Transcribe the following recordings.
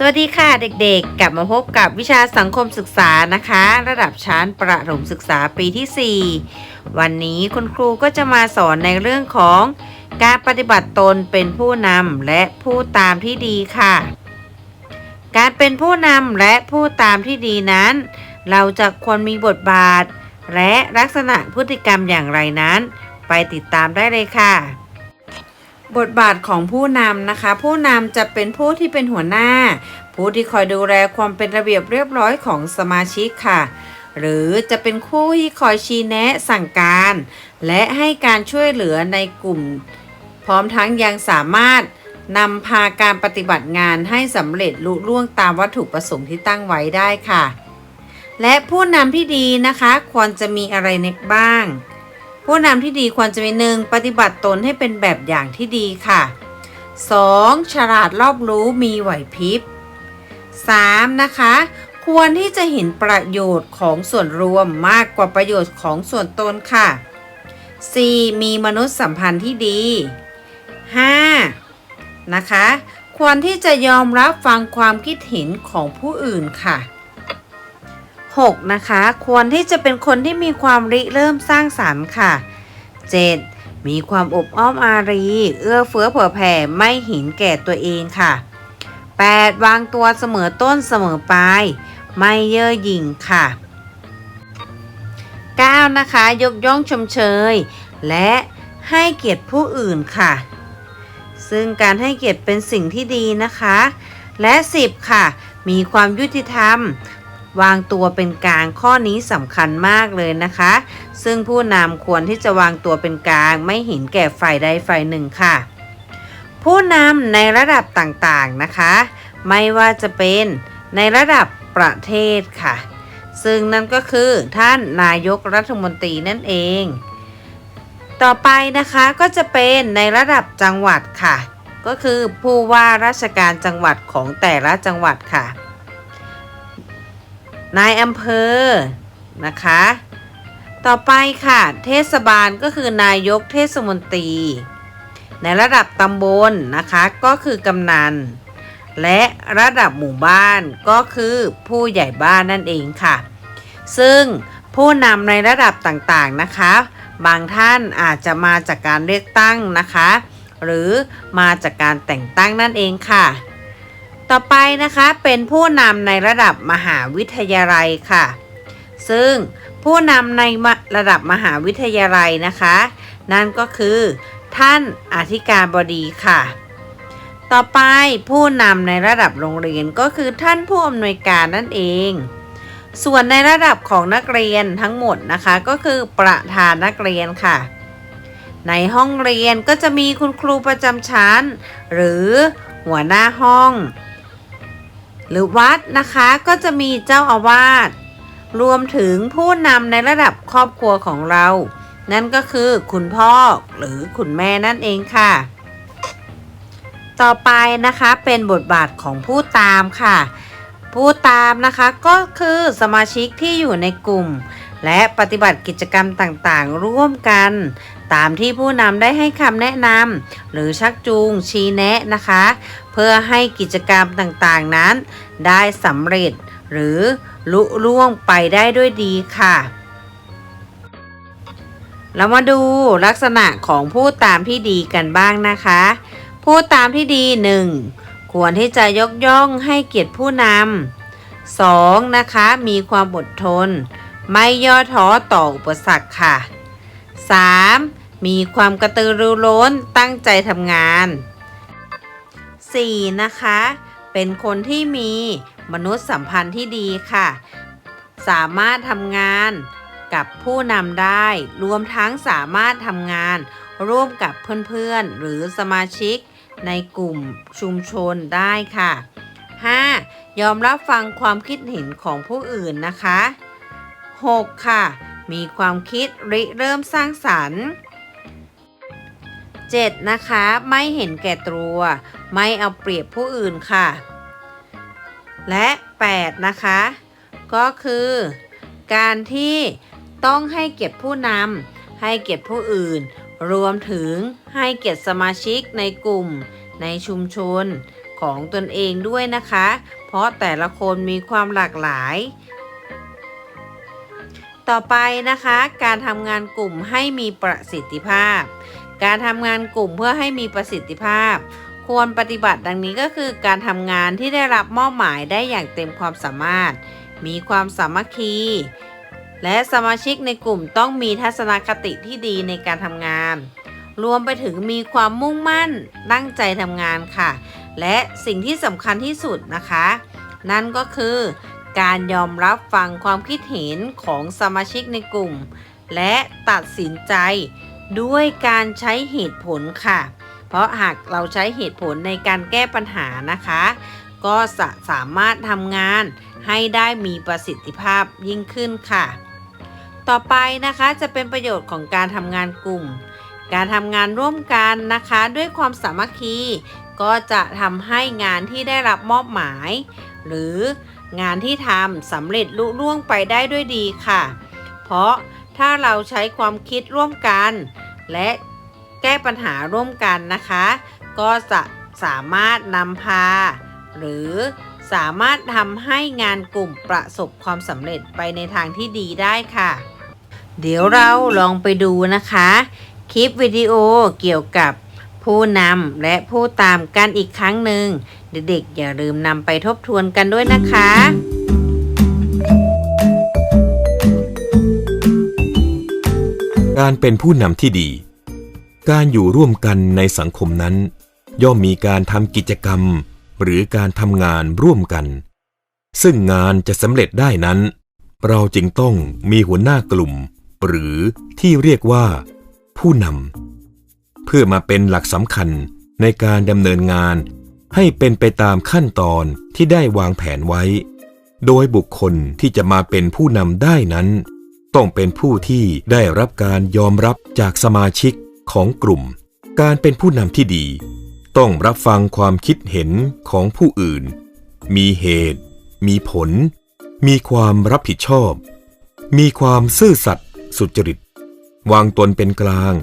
สวัสดีค่ะเด็กๆ กลับมาพบกับวิชาสังคมศึกษานะคะ ระดับชั้นประถมศึกษาปีที่ 4 วันนี้คุณครูก็จะมาสอนในเรื่องของการปฏิบัติตนเป็นผู้นำและผู้ตามที่ดีค่ะ การเป็นผู้นำและผู้ตามที่ดีนั้น เราจะควรมีบทบาท และลักษณะพฤติกรรมอย่างไรนั้น ไปติดตามได้เลยค่ะ บทบาทของผู้นำนะคะ ผู้นำจะเป็นผู้ที่เป็นหัวหน้า ผู้ที่คอยดูแลความเป็นระเบียบเรียบร้อยของสมาชิกค่ะ หรือจะเป็นคู่ที่คอยชี้แนะสั่งการ และให้การช่วยเหลือในกลุ่ม พร้อมทั้งยังสามารถนำพาการปฏิบัติงานให้สำเร็จลุล่วงตามวัตถุประสงค์ที่ตั้งไว้ได้ค่ะ และผู้นำที่ดีนะคะ ควรจะมีอะไรในบ้าง ผู้นำที่ดีควรจะมีหนึ่งปฏิบัติตนให้เป็นแบบอย่างที่ดีค่ะ 2. ฉลาดรอบรู้มีไหวพริบ 3. นะคะ ควรที่จะเห็นประโยชน์ของส่วนรวมมากกว่าประโยชน์ของส่วนตนค่ะ 4. มีมนุษยสัมพันธ์ที่ดี 5. นะคะ ควรที่จะยอมรับฟังความคิดเห็นของผู้อื่นค่ะ 6. นะคะ ควรที่จะเป็นคนที่มีความริเริ่มสร้างสรรค์ค่ะ 7. มีความอบอ้อมอารี เอื้อเฟื้อเผื่อแผ่ไม่เห็นแก่ตัวเองค่ะ 8. วางตัวเสมอต้นเสมอปลาย ไม่เย่อหยิ่งค่ะ 9. นะคะ ยกย่องชมเชย และให้เกียรติผู้อื่นค่ะ ซึ่งการให้เกียรติเป็นสิ่งที่ดีนะคะ และ 10 ค่ะ มีความยุติธรรม วางตัวเป็นกลางข้อนี้สำคัญมากเลยนะคะ ซึ่งผู้นำควรที่จะวางตัวเป็นกลางไม่เห็นแก่ฝ่ายใดฝ่ายหนึ่งค่ะ ผู้นำในระดับต่างๆนะคะ ไม่ว่าจะเป็นในระดับประเทศค่ะ ซึ่งนั่นก็คือท่านนายกรัฐมนตรีนั่นเอง ต่อไปนะคะก็จะเป็นในระดับจังหวัดค่ะ ก็คือผู้ว่าราชการจังหวัดของแต่ละจังหวัดค่ะ นายอำเภอนะคะ ต่อไปค่ะ เทศบาลก็คือนายกเทศมนตรี ในระดับตำบลนะคะก็คือกำนัน และระดับหมู่บ้านก็คือผู้ใหญ่บ้านนั่นเองค่ะ ซึ่งผู้นำในระดับต่างๆนะคะ บางท่านอาจจะมาจากการเลือกตั้งนะคะ หรือมาจากการแต่งตั้งนั่นเองค่ะ ต่อไปนะคะเป็นผู้นำในระดับมหาวิทยาลัยค่ะ ซึ่งผู้นำในระดับมหาวิทยาลัยนะคะ นั่นก็คือท่านอธิการบดีค่ะ ต่อไปผู้นำในระดับโรงเรียนก็คือท่านผู้อำนวยการนั่นเอง ส่วนในระดับของนักเรียนทั้งหมดนะคะก็คือประธานนักเรียนค่ะ ในห้องเรียนก็จะมีคุณครูประจำชั้น หรือหัวหน้าห้อง หรือวัดนะคะก็จะมีเจ้าอาวาสรวมถึงผู้นำในระดับครอบครัวของเรา นั่นก็คือคุณพ่อหรือคุณแม่นั่นเองค่ะ ต่อไปนะคะเป็นบทบาทของผู้ตามค่ะ ผู้ตามนะคะก็คือสมาชิกที่อยู่ในกลุ่ม และปฏิบัติกิจกรรมต่างๆ ร่วมกัน ตามที่ผู้นำได้ให้คำแนะนำหรือชักจูงชี้แนะนะคะ พื่อให้กิจกรรมต่างๆนั้น ได้สำเร็จ หรือลุล่วงไปได้ด้วยดีค่ะ เรามาดูลักษณะของผู้ตามที่ดีกันบ้างนะคะ ผู้ตามที่ดี 1. ควรที่จะยกย่องให้เกียรติผู้นำ 2. นะคะ มีความอดทน ไม่ย่อท้อต่ออุปสรรคค่ะ 3. มีความกระตือรือร้นตั้งใจทำงาน 4. นะคะ เป็นคนที่มีมนุษยสัมพันธ์ที่ดีค่ะ สามารถทำงานกับผู้นำได้ รวมทั้งสามารถทำงานร่วมกับเพื่อนๆ หรือสมาชิกในกลุ่มชุมชนได้ค่ะ 5. ยอมรับฟังความคิดเห็นของผู้อื่นนะคะ 6. ค่ะ มีความคิดริเริ่มสร้างสรรค์ 7. นะคะ ไม่เห็นแก่ตัว ไม่เอาเปรียบผู้อื่นค่ะ และ 8 นะคะ ก็คือ การที่ต้องให้เกียรติผู้นำให้เกียรติผู้อื่น รวมถึงให้เกียรติสมาชิกในกลุ่ม ในชุมชนของตนเองด้วยนะคะ เพราะแต่ละคนมีความหลากหลาย ต่อไปนะคะ การทำงานกลุ่มให้มีประสิทธิภาพ การทำงานกลุ่มเพื่อให้มีประสิทธิภาพ ควรปฏิบัติดังนี้ก็คือการทำงานที่ได้รับมอบหมายได้อย่างเต็มความสามารถ มีความสามัคคี และสมาชิกในกลุ่มต้องมีทัศนคติที่ดีในการทำงาน รวมไปถึงมีความมุ่งมั่นตั้งใจทำงานค่ะ และสิ่งที่สำคัญที่สุดนะคะ นั่นก็คือ การยอมรับฟังความคิดเห็นของสมาชิกในกลุ่ม และตัดสินใจ ด้วยการใช้เหตุผลค่ะ เพราะหากเราใช้เหตุผลในการแก้ปัญหานะคะ ก็จะสามารถทำงานให้ได้มีประสิทธิภาพยิ่งขึ้นค่ะ ต่อไปนะคะจะเป็นประโยชน์ของการทำงานกลุ่ม การทำงานร่วมกันนะคะ ด้วยความสามัคคี ก็จะทำให้งานที่ได้รับมอบหมาย หรืองานที่ทำสำเร็จลุล่วงไปได้ด้วยดีค่ะ เพราะ ถ้าเราใช้ความคิดร่วมกัน และแก้ปัญหาร่วมกันนะคะ ก็จะสามารถนำพา หรือสามารถทำให้งานกลุ่มประสบความสำเร็จไปในทางที่ดีได้ค่ะ เดี๋ยวเราลองไปดูนะคะ คลิปวิดีโอเกี่ยวกับผู้นำและผู้ตามกันอีกครั้งหนึ่ง เด็กๆอย่าลืมนำไปทบทวนกันด้วยนะคะ การเป็นผู้นำที่ดี การอยู่ร่วมกันในสังคมนั้น ย่อมมีการทำกิจกรรม หรือการทำงานร่วมกัน ซึ่งงานจะสำเร็จได้นั้น เราจึงต้องมีหัวหน้ากลุ่ม หรือที่เรียกว่า ผู้นำเพื่อมาเป็นหลักสำคัญในการดำเนินงานให้เป็นไปตามขั้นตอนที่ได้วางแผนไว้ โดยบุคคลที่จะมาเป็นผู้นำได้นั้น ต้องเป็นผู้ที่ได้รับการยอมรับจากสมาชิกของกลุ่ม การเป็นผู้นำที่ดี ต้องรับฟังความคิดเห็นของผู้อื่น มีเหตุ มีผล มีความรับผิดชอบ มีความซื่อสัตย์สุจริต วางตนเป็นกลาง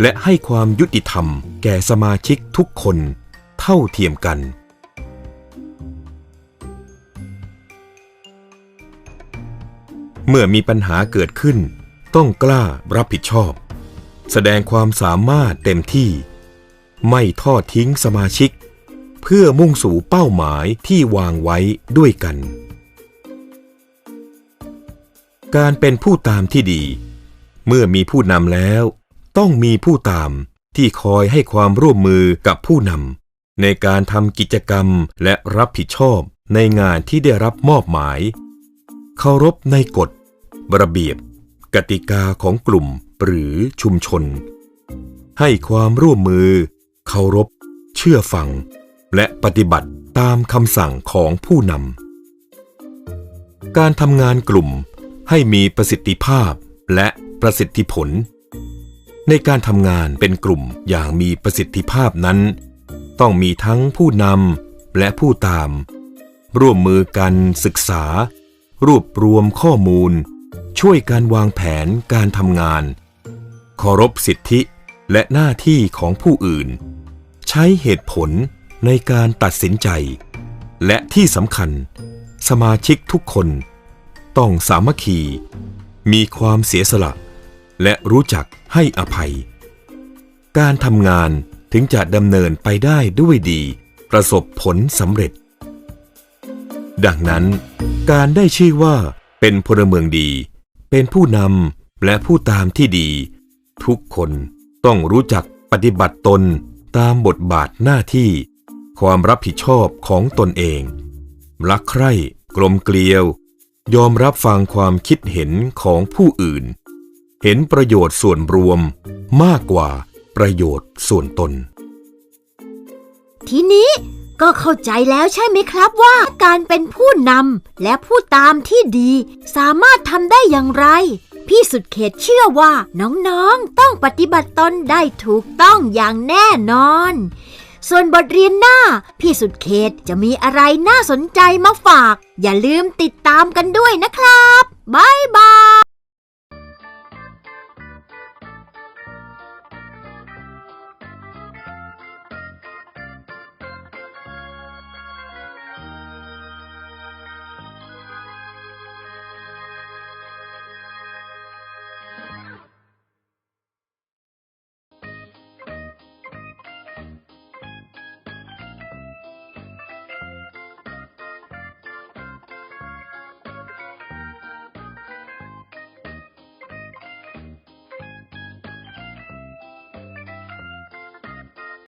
และให้ความยุติธรรมแก่สมาชิกทุกคน เท่าเทียมกัน เมื่อมีปัญหาเกิดขึ้น ต้องกล้ารับผิดชอบ แสดงความสามารถเต็มที่ ไม่ทอดทิ้งสมาชิก เพื่อมุ่งสู่เป้าหมายที่วางไว้ด้วยกัน การเป็นผู้ตามที่ดี เมื่อมีผู้นำแล้ว ต้องมีผู้ตามที่คอยให้ความร่วมมือกับผู้นำในการทำกิจกรรมและรับผิดชอบในงานที่ได้รับมอบหมาย เคารพในกฎ ระเบียบ กติกาของกลุ่มหรือชุมชน ให้ความร่วมมือ เคารพ เชื่อฟัง และปฏิบัติตามคำสั่งของผู้นำ การทำงานกลุ่มให้มีประสิทธิภาพและประสิทธิผล ในการทำงานเป็นกลุ่มอย่างมีประสิทธิภาพนั้น ต้องมีทั้งผู้นำและผู้ตาม ร่วมมือกันศึกษา รวบรวมข้อมูล ช่วยการวางแผนการทำงาน เคารพสิทธิและหน้าที่ของผู้อื่น ใช้เหตุผลในการตัดสินใจ และที่สำคัญ สมาชิกทุกคน ต้องสามัคคี มีความเสียสละ และรู้จักให้อภัย การทำงานถึงจะดำเนินไปได้ด้วยดี ประสบผลสำเร็จ ดังนั้น การได้ชื่อว่าเป็นพลเมืองดี เป็นผู้นำและผู้ตามที่ดี ทุกคนต้องรู้จักปฏิบัติตนตามบทบาทหน้าที่ ความรับผิดชอบของตนเอง รักใคร่กลมเกลียว ยอมรับฟังความคิดเห็นของผู้อื่น เห็นประโยชน์ส่วนรวมมากกว่าประโยชน์ส่วนตน ทีนี้ ก็เข้าใจแล้วใช่ไหมครับว่าการเป็นผู้นำและผู้ตามที่ดี สามารถทำได้อย่างไร พี่สุดเขตเชื่อว่าน้องๆต้องปฏิบัติตนได้ถูกต้องอย่างแน่นอน ส่วนบทเรียนหน้า พี่สุดเขตจะมีอะไรน่าสนใจมาฝาก อย่าลืมติดตามกันด้วยนะครับ บ๊ายบาย